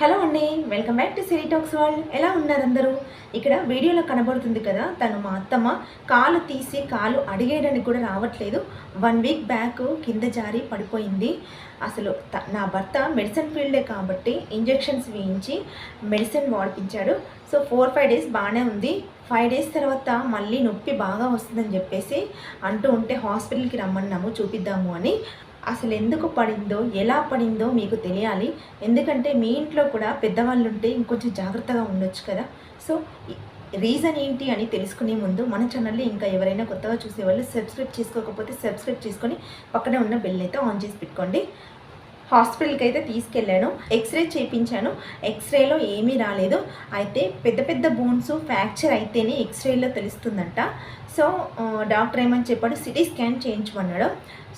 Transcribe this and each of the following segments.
Hello అండి welcome back to Siri talks world. ఎలా ఉన్నారు అందరూ? ఇక్కడ వీడియోలో కనబడుతుంది కదా తను మా అత్తమ్మ కాలు తీసి కాలు అడిగేయడానికి కూడా రావట్లేదు. వన్ వీక్ బ్యాక్ కింద జారి పడిపోయింది. అసలు నా భర్త మెడిసిన్ ఫీల్డే కాబట్టి ఇంజెక్షన్స్ వేయించి మెడిసిన్ వాడిపించాడు. సో ఫోర్ ఫైవ్ డేస్ బాగానే ఉంది. ఫైవ్ డేస్ తర్వాత మళ్ళీ నొప్పి బాగా వస్తుందని చెప్పేసి అంటూ ఉంటే హాస్పిటల్కి రమ్మన్నాము చూపిద్దాము అని. అసలు ఎందుకు పడిందో ఎలా పడిందో మీకు తెలియాలి. ఎందుకంటే మీ ఇంట్లో కూడా పెద్దవాళ్ళు ఉంటే ఇంకొంచెం జాగ్రత్తగా ఉండొచ్చు కదా. సో రీజన్ ఏంటి అని తెలుసుకునే ముందు మన ఛానల్ని ఇంకా ఎవరైనా కొత్తగా చూసేవాళ్ళు సబ్స్క్రైబ్ చేసుకోకపోతే సబ్స్క్రైబ్ చేసుకొని పక్కనే ఉన్న బెల్ అయితే ఆన్ చేసి పెట్టుకోండి. హాస్పిటల్కి అయితే తీసుకెళ్ళాను. ఎక్స్రే చేయించాను ఎక్స్రేలో ఏమీ రాలేదు. అయితే పెద్ద పెద్ద బోన్స్ ఫ్రాక్చర్ అయితేనే ఎక్స్రేలో తెలుస్తుందంట. సో డాక్టర్ ఏమని చెప్పాడు? సిటీ స్కాన్ చేయించమన్నాడు.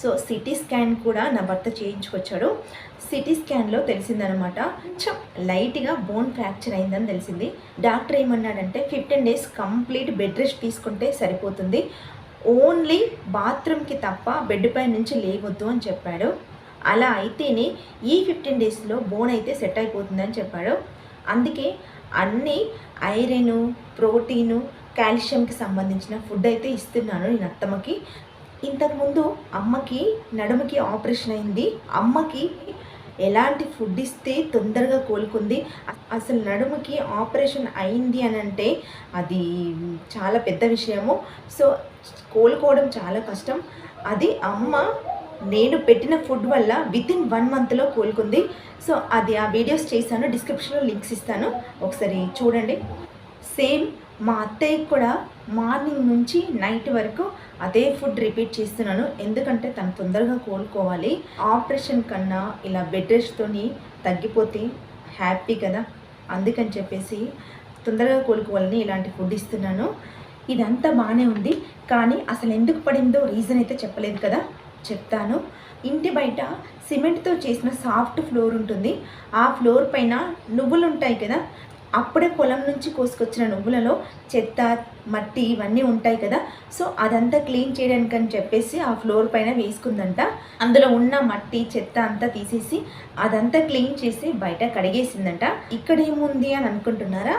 సో సిటీ స్కాన్ కూడా నా భర్త చేయించుకొచ్చాడు. సిటీ స్కాన్లో తెలిసిందనమాట. కొంచెం లైట్గా బోన్ ఫ్రాక్చర్ అయిందని తెలిసింది. డాక్టర్ ఏమన్నాడంటే fifteen days complete bed rest తీసుకుంటే సరిపోతుంది. ఓన్లీ బాత్రూమ్కి తప్ప బెడ్ పై నుంచి లేవద్దు అని చెప్పాడు. అలా అయితేనే ఈ ఫిఫ్టీన్ డేస్లో బోన్ అయితే సెట్ అయిపోతుందని చెప్పాడు. అందుకే అన్ని ఐరన్ ప్రోటీను కాల్షియంకి సంబంధించిన ఫుడ్ అయితే ఇస్తున్నాను నేను అత్తమ్మకి. ఇంతకుముందు అమ్మకి నడుముకి ఆపరేషన్ అయింది. అమ్మకి ఎలాంటి ఫుడ్ ఇస్తే తొందరగా కోలుకుంది. అసలు నడుముకి ఆపరేషన్ అయింది అని అంటే అది చాలా పెద్ద విషయము. సో కోలుకోవడం చాలా కష్టం. అది అమ్మ నేను పెట్టిన ఫుడ్ వల్ల విత్ ఇన్ వన్ మంత్లో కోలుకుంది. సో అది ఆ వీడియోస్ చేశాను డిస్క్రిప్షన్లో లింక్స్ ఇస్తాను. ఒకసారి చూడండి. సేమ్ మా అత్తయ్యకి కూడా మార్నింగ్ నుంచి నైట్ వరకు అదే ఫుడ్ రిపీట్ చేస్తున్నాను. ఎందుకంటే తను తొందరగా కోలుకోవాలి. ఆపరేషన్ కన్నా ఇలా బెడ్ రెస్ట్తోని తగ్గిపోతే హ్యాపీ కదా. అందుకని చెప్పేసి తొందరగా కోలుకోవాలని ఇలాంటి ఫుడ్ ఇస్తున్నాను. ఇదంతా బాగానే ఉంది. కానీ అసలు ఎందుకు పడిందో రీజన్ అయితే చెప్పలేదు కదా. చెప్తాను. ఇంటి బయట సిమెంట్తో చేసిన సాఫ్ట్ ఫ్లోర్ ఉంటుంది. ఆ ఫ్లోర్ పైన నువ్వులు ఉంటాయి కదా అప్పుడే పొలం నుంచి కోసుకొచ్చిన నువ్వులలో చెత్త మట్టి ఇవన్నీ ఉంటాయి కదా సో అదంతా క్లీన్ చేయడానికి అని చెప్పేసి ఆ ఫ్లోర్ పైన వేసుకుందంట. అందులో ఉన్న మట్టి చెత్త అంతా తీసేసి అదంతా క్లీన్ చేసి బయట కడిగేసిందంట. ఇక్కడ ఏముంది అని అనుకుంటున్నారా?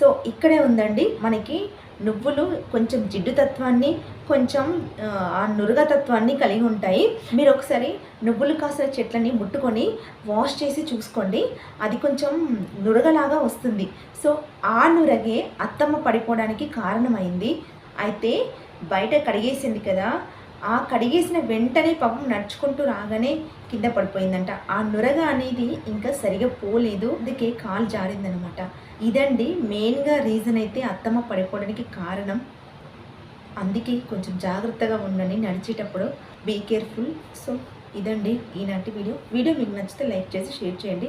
సో ఇక్కడే ఉందండి మనకి నువ్వులు కొంచెం జిడ్డు తత్వాన్ని కొంచెం ఆ, నురుగతత్వాన్ని తత్వాన్ని కలిగి ఉంటాయి. మీరు ఒకసారి నువ్వులు కాసిన చెట్లని ముట్టుకొని వాష్ చేసి చూసుకోండి. అది కొంచెం నురగలాగా వస్తుంది. సో ఆ నురగే అత్తమ్మ పడిపోవడానికి కారణమైంది. అయితే బయట కడిగేసింది కదా ఆ కడిగేసిన వెంటనే పాపం నడుచుకుంటూ రాగానే కింద పడిపోయిందంట. ఆ నురగ అనేది ఇంకా సరిగా పోలేదు. అందుకే కాలు జారిందనమాట. ఇదండి మెయిన్గా రీజన్ అయితే అత్తమ్మ పడిపోవడానికి కారణం. అందుకే కొంచెం జాగ్రత్తగా ఉండండి నడిచేటప్పుడు. Be careful. సో ఇదండి ఈనాటి వీడియో. వీడియో మీకు నచ్చితే లైక్ చేసి షేర్ చేయండి.